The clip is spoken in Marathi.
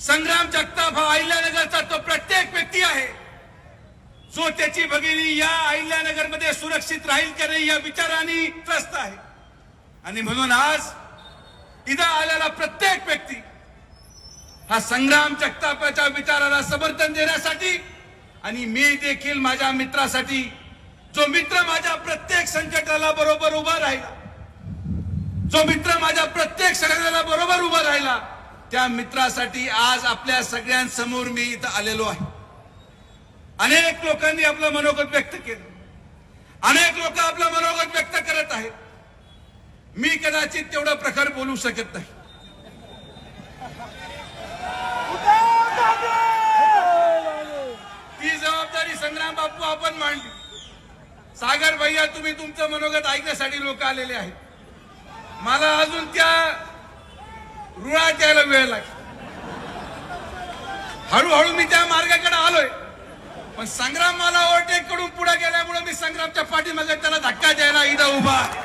संग्राम जगताप हा अहिल्यानगरचा तो प्रत्येक व्यक्ती आहे. जो त्याची भगिनी या अहिल्यानगरमध्ये सुरक्षित राहील का नाही या विचाराने त्रस्त आहे. आणि म्हणून आज इथं आलेला प्रत्येक व्यक्ती हा संग्राम जगतापाच्या विचाराला समर्थन देण्यासाठी आणि मी देखील माझ्या मित्रासाठी जो मित्र माझ्या प्रत्येक संकटाला बरोबर उभा राहिला जो मित्र माझ्या प्रत्येक संकटाला बरोबर उभा राहिला त्या मित्रासाठी आज आपल्या सगळ्यांसमोर मी इथं आलेलो आहे. अनेक लोकांनी आपलं मनोगत व्यक्त केलं. अनेक लोक आपलं मनोगत व्यक्त करत आहेत. मी कदाचित तेवढा प्रखर बोलू शकत नाही. ती जबाबदारी संग्राम बापू आपण मांडली. सागर भैया तुम्ही तुमचं मनोगत ऐकण्यासाठी लोक आलेले आहेत. मला अजून त्या रुळात यायला वेळ लागला हळूहळू मी त्या मार्गाकडे आलोय पण संग्राम मला ओव्हरटेक करून पुढे गेल्यामुळे मी संग्रामच्या पाठीमागे त्याला धक्का द्यायला इथं उभा आहे.